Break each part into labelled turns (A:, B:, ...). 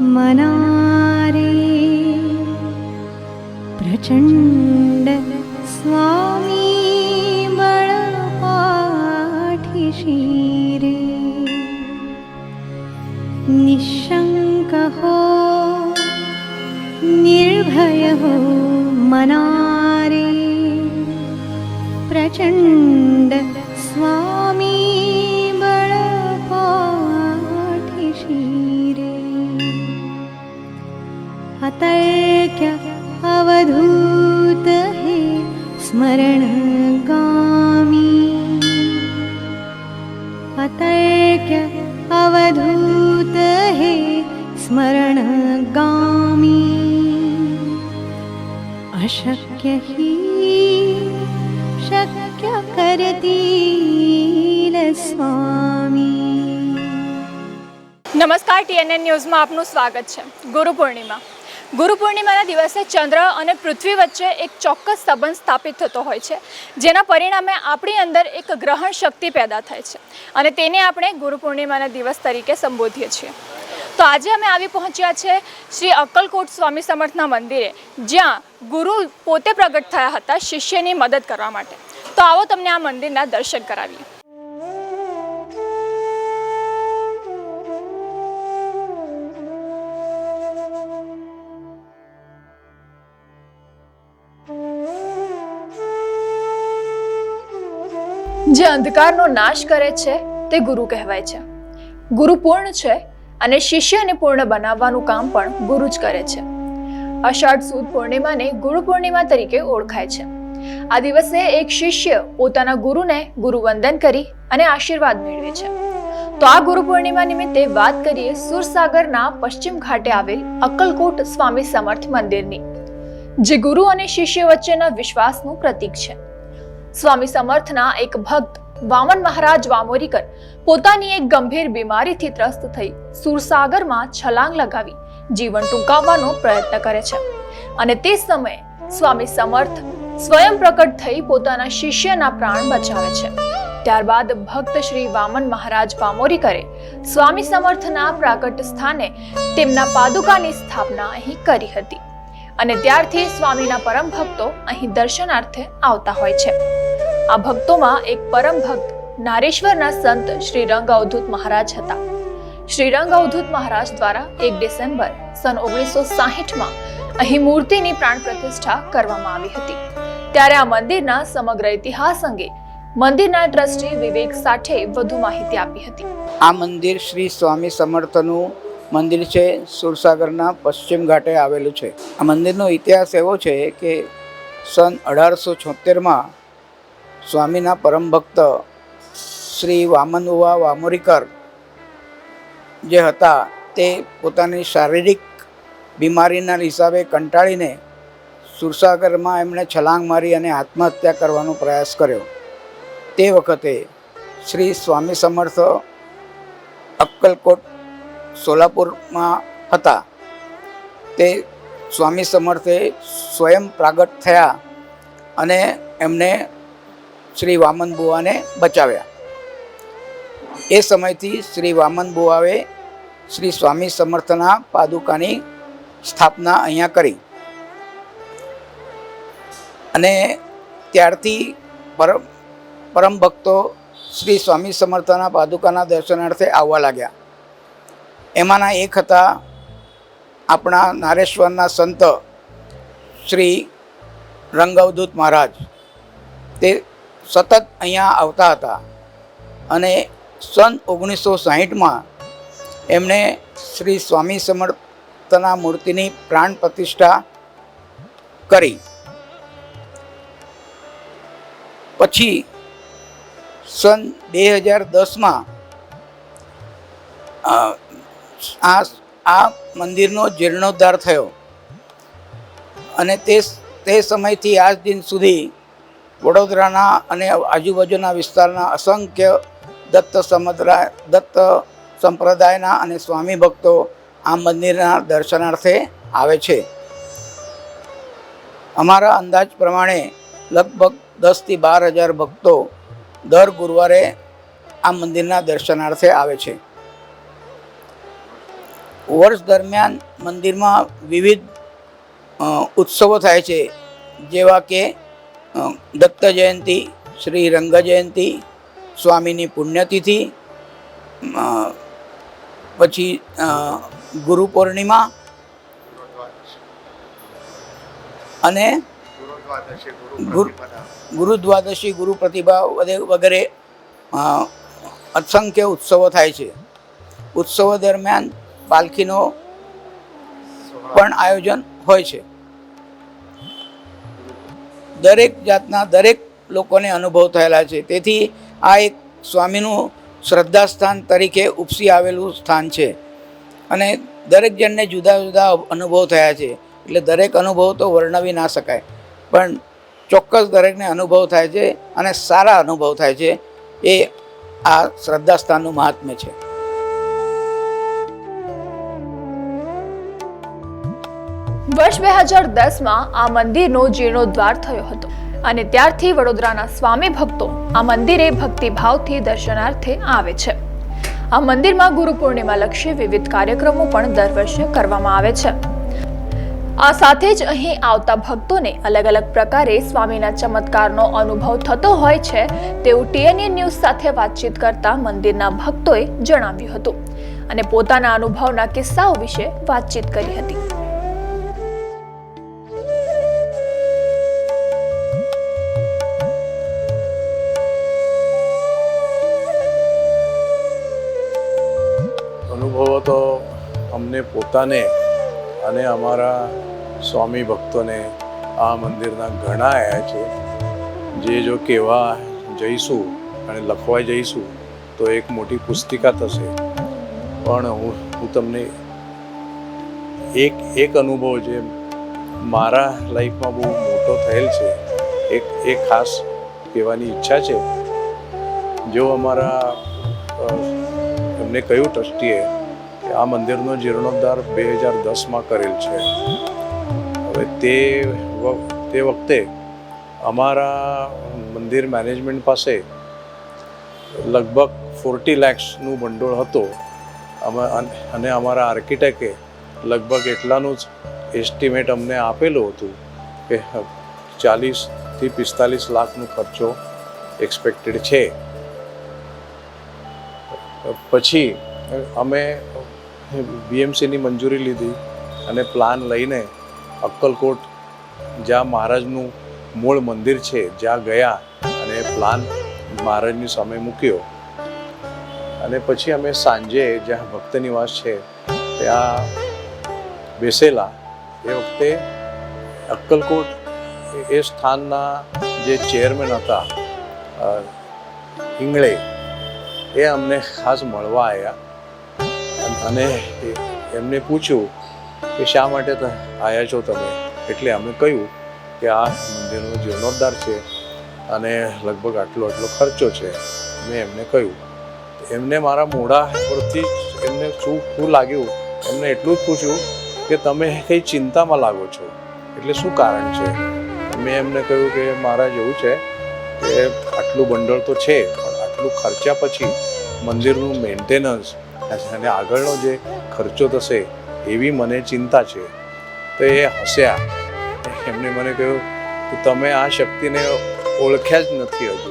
A: मनारे। प्रचण्ड स्वामी महाठिशिरे निशङ्कः निर्भय मनारे। प्रचण्ड अतर्क्य अवधूत हे स्मरणगामी अतर्क्य अवधूत हे स्मरणगामी अशक्य हि शक्य करतील स्वामी
B: નમસ્કાર ટીએનએન ન્યૂઝમાં આપનું સ્વાગત છે ગુરુ પૂર્ણિમા ગુરુ પૂર્ણિમાના દિવસે ચંદ્ર અને પૃથ્વી વચ્ચે એક ચોક્કસ સંબંધ સ્થાપિત થતો હોય છે, જેના પરિણામે આપણી અંદર એક ગ્રહણ શક્તિ પેદા થાય છે અને તેને આપણે ગુરુ પૂર્ણિમાના દિવસ તરીકે સંબોધીએ છીએ. તો આજે અમે આવી પહોંચ્યા છે શ્રી અક્કલકોટ સ્વામી સમર્થના મંદિરે, જ્યાં ગુરુ પોતે પ્રગટ થયા હતા શિષ્યની મદદ કરવા માટે. તો આવો તમને આ મંદિરના દર્શન કરાવીએ. જે અંધકારનો નાશ કરે છે, તે ગુરુ કહેવાય છે. ગુરુ પૂર્ણ છે અને શિષ્યને પૂર્ણ બનાવવાનું કામ પણ ગુરુ જ કરે છે. અષાઢ સુદ પૂર્ણિમાને ગુરુ પૂર્ણિમા તરીકે ઓળખાય છે. આ દિવસે એક શિષ્ય પોતાના ગુરુને ગુરુવંદન કરી અને આશીર્વાદ મેળવે છે. તો આ ગુરુ પૂર્ણિમા નિમિત્તે વાત કરીએ સુરસાગરના પશ્ચિમ ઘાટે આવેલ અક્કલકોટ સ્વામી સમર્થ મંદિરની, જે ગુરુ અને શિષ્ય વચ્ચેના વિશ્વાસનું પ્રતીક છે. સ્વામી સમર્થના એક ભક્ત વામન મહારાજ વામોરીકર પોતાની એક ગંભીર બીમારીથી ત્રસ્ત થઈ સુરસાગરમાં છલાંગ લગાવી જીવન ટૂંકાવવાનો પ્રયત્ન કરે છે. અને તે સમયે સ્વામી સમર્થ સ્વયં પ્રકટ થઈ પોતાના શિષ્યના પ્રાણ બચાવે છે. ત્યારબાદ ભક્ત શ્રી વામન મહારાજ વામોરીકરે સ્વામી સમર્થના પ્રાકટ સ્થાને તેમના પાદુકાની સ્થાપના અહીં કરી હતી. અને ત્યારથી સ્વામીના પરમ ભક્તો અહીં દર્શનાર્થે આવતા હોય છે. આ ભક્તોમાં એક પરમ ભક્ત નારેશ્વરના સંત શ્રી રંગ અવધૂત મહારાજ હતા. શ્રી રંગ અવધૂત મહારાજ દ્વારા એક ડિસેમ્બર સન ઓગણીસો સાહીઠમાં અહીં મૂર્તિની પ્રાણ પ્રતિષ્ઠા કરવામાં આવી હતી. ત્યારે આ મંદિરના સમગ્ર ઇતિહાસ અંગે મંદિરના ટ્રસ્ટી વિવેક સાઠે વધુ માહિતી આપી હતી.
C: આ મંદિર શ્રી સ્વામી સમર્થનું મંદિર છે, સુરસાગરના પશ્ચિમ ઘાટે આવેલું છે. આ મંદિરનો ઇતિહાસ એવો છે કે સન અઢારસો છોતેરમાં સ્વામીના પરમ ભક્ત શ્રી વામનુવા વામોરીકર જે હતા, તે પોતાની શારીરિક બીમારીના હિસાબે કંટાળીને સુરસાગરમાં એમણે છલાંગ મારી અને આત્મહત્યા કરવાનો પ્રયાસ કર્યો. તે વખતે શ્રી સ્વામી સમર્થ અક્કલકોટ સોલાપુરમાં હતા. તે સ્વામી સમર્થે સ્વયં પ્રાગટ થયા અને એમને શ્રી વામન બુવાને બચાવ્યા. એ સમયથી શ્રી વામન બુવાએ શ્રી સ્વામી સમર્થના પાદુકાની સ્થાપના અહીંયા કરી. અને ત્યારથી પરમ પરમ ભક્તો શ્રી સ્વામી સમર્થના પાદુકાના દર્શનાર્થે આવવા લાગ્યા. એમાંના એક હતા આપણા નારેશ્વરના સંત શ્રી રંગવદૂત મહારાજ. તે સતત અહીંયા આવતા હતા. અને સન ઓગણીસો સાહીઠમાં એમણે શ્રી સ્વામી સમર્થના મૂર્તિની પ્રાણ પ્રતિષ્ઠા કરી. પછી સન બે હજાર દસમાં આ આ મંદિરનો જીર્ણોદ્ધાર થયો. અને તે તે સમયથી આજ દિન સુધી વડોદરાના અને આજુબાજુના વિસ્તારના અસંખ્ય દત્ત સમુદાય દત્ત સંપ્રદાયના અને સ્વામી ભક્તો આ મંદિરના દર્શનાર્થે આવે છે. અમારા અંદાજ પ્રમાણે લગભગ દસથી બાર હજાર ભક્તો દર ગુરુવારે આ મંદિરના દર્શનાર્થે આવે છે. વર્ષ દરમિયાન મંદિરમાં વિવિધ ઉત્સવો થાય છે. જેવા કે દત્ત જયંતિ, શ્રી રંગ જયંતિ, સ્વામીની પુણ્યતિથિ પછી ગુરુ પૂર્ણિમા અને ગુરુ દ્વાદશી ગુરુ પ્રતિભા વગેરે અસંખ્ય ઉત્સવો થાય છે. ઉત્સવો દરમિયાન પાલખીનો પણ આયોજન હોય છે. દરેક જાતના દરેક લોકોને અનુભવ થયેલા છે. તેથી આ એક સ્વામીનું શ્રદ્ધાસ્થાન તરીકે ઉપસી આવેલું સ્થાન છે. અને દરેક જણને જુદા જુદા અનુભવ થયા છે. એટલે દરેક અનુભવ તો વર્ણવી ના શકાય. પણ ચોક્કસ દરેકને અનુભવ થાય છે અને સારા અનુભવ થાય છે. એ આ શ્રદ્ધાસ્થાનનું મહાત્મ્ય છે.
B: વર્ષ બે હજાર દસમાં આ મંદિરનો જીર્ણોદ્ધાર થયો હતો. અને ત્યારથી વડોદરાના સ્વામી ભક્તો આ મંદિરે ભક્તિભાવથી દર્શનાર્થે આવે છે. આ મંદિરમાં ગુરુ પૂર્ણિમા લક્ષી વિવિધ કાર્યક્રમો પણ દર વર્ષે કરવામાં આવે છે. આ સાથે જ અહીં આવતા ભક્તોને અલગ અલગ પ્રકારે સ્વામીના ચમત્કારનો અનુભવ થતો હોય છે તેવું ટીએનએ ન્યૂઝ સાથે વાતચીત કરતા મંદિરના ભક્તોએ જણાવ્યું હતું. અને પોતાના અનુભવના કિસ્સાઓ વિશે વાતચીત કરી હતી.
D: અમને પોતાને અને અમારા સ્વામી ભક્તોને આ મંદિરના ઘણા આવ્યા છે. જે જો કહેવા જઈશું અને લખવા જઈશું તો એક મોટી પુસ્તિકા થશે. પણ હું હું તમને એક એક અનુભવ જે મારા લાઈફમાં બહુ મોટો થયેલ છે, એક એક ખાસ કહેવાની ઈચ્છા છે. જો અમારા એમને કહ્યું ટ્રસ્ટીએ આ મંદિરનો જીર્ણોદ્ધાર બે હજાર દસમાં કરેલ છે. હવે તે તે વખતે અમારા મંદિર મેનેજમેન્ટ પાસે લગભગ ફોર્ટી લેક્સનું ભંડોળ હતો. અને અમારા આર્કિટેક્ટે લગભગ એટલાનું જ એસ્ટિમેટ અમને આપેલું હતું કે ચાલીસથી પિસ્તાલીસ લાખનો ખર્ચો એક્સપેક્ટેડ છે. પછી અમે બીએમસીની મંજૂરી લીધી અને પ્લાન લઈને અક્કલકોટ, જ્યાં મહારાજનું મૂળ મંદિર છે, જ્યાં ગયા અને પ્લાન મહારાજની સામે મૂક્યો. અને પછી અમે સાંજે જ્યાં ભક્ત નિવાસ છે, ત્યાં બેસેલા. એ વખતે અક્કલકોટ એ- સ્થાનના જે ચેરમેન હતા હિંગળે, એ અમને ખાસ મળવા આવ્યા અને એમને પૂછ્યું કે શા માટે આવ્યા છો તમે? એટલે અમે કહ્યું કે આ મંદિરનો જીર્ણોદ્ધાર છે અને લગભગ આટલો આટલો ખર્ચો છે. મેં એમને કહ્યું, એમને મારા મોઢા પરથી એમને શું શું લાગ્યું? એમને એટલું જ પૂછ્યું કે તમે કંઈ ચિંતામાં લાગો છો. એટલે શું કારણ છે? મેં એમને કહ્યું કે મારા જેવું છે કે આટલું ભંડોળ તો છે, પણ આટલું ખર્ચા પછી મંદિરનું મેન્ટેનન્સ અને આગળનો જે ખર્ચો થશે એવી મને ચિંતા છે, તો એ હસ્યા એમને મને કહ્યું કે તમે આ શક્તિને ઓળખ્યા જ નથી હજુ.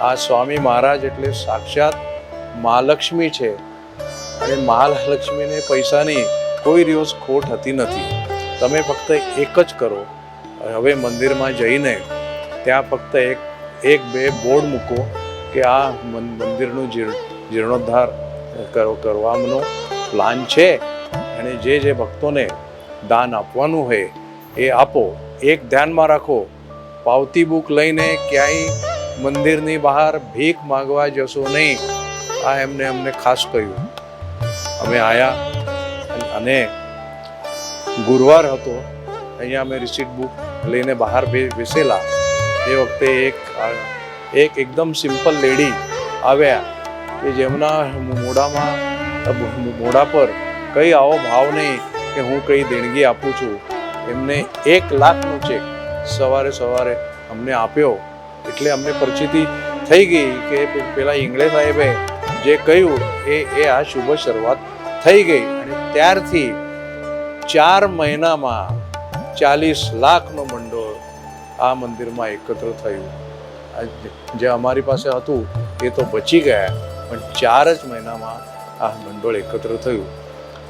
D: આ સ્વામી મહારાજ એટલે સાક્ષાત મહાલક્ષ્મી છે. અને મહાલક્ષ્મીને પૈસાની કોઈ દિવસ ખોટ હતી નથી. તમે ફક્ત એક જ કરો. હવે મંદિરમાં જઈને ત્યાં ફક્ત એક એક બે બોર્ડ મૂકો કે આ મંદિરનું જીર્ણોદ્ધાર કરવાનો પ્લાન છે. અને જે જે ભક્તોને દાન આપવાનું હોય એ આપો. એક ધ્યાનમાં રાખો. પાવતી બુક લઈને ક્યાંય મંદિરની બહાર ભીખ માગવા જશો નહીં. આ એમને અમને ખાસ કહ્યું. અમે આયા અને ગુરુવાર હતો. અહીંયા અમે રિસીટ બુક લઈને બહાર બેસેલા. એ વખતે એક એક એકદમ સિમ્પલ લેડી આવ્યા. કે જેમના મોઢામાં, મોઢા પર કઈ આવો ભાવ નહીં કે હું કઈ દેણગી આપું છું. એમને એક લાખનો ચેક સવારે સવારે અમને આપ્યો. એટલે અમને પરિચિતિ થઈ ગઈ કે પેલા ઇંગળે સાહેબે જે કહ્યું એ એ આ શુભ શરૂઆત થઈ ગઈ. અને ત્યારથી ચાર મહિનામાં ચાલીસ લાખનો મંડળ આ મંદિરમાં એકત્ર થયું. જે અમારી પાસે હતું એ તો બચી ગયા. પણ ચાર જ મહિનામાં આ મંડળ એકત્ર થયું.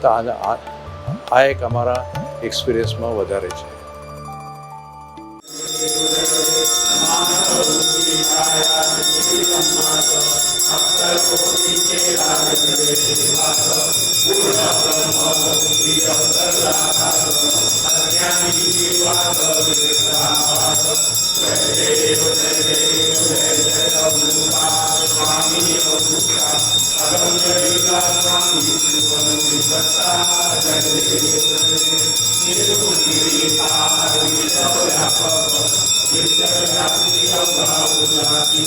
D: તો આ આ- એક અમારા એક્સપિરિયન્સમાં વધારે છે.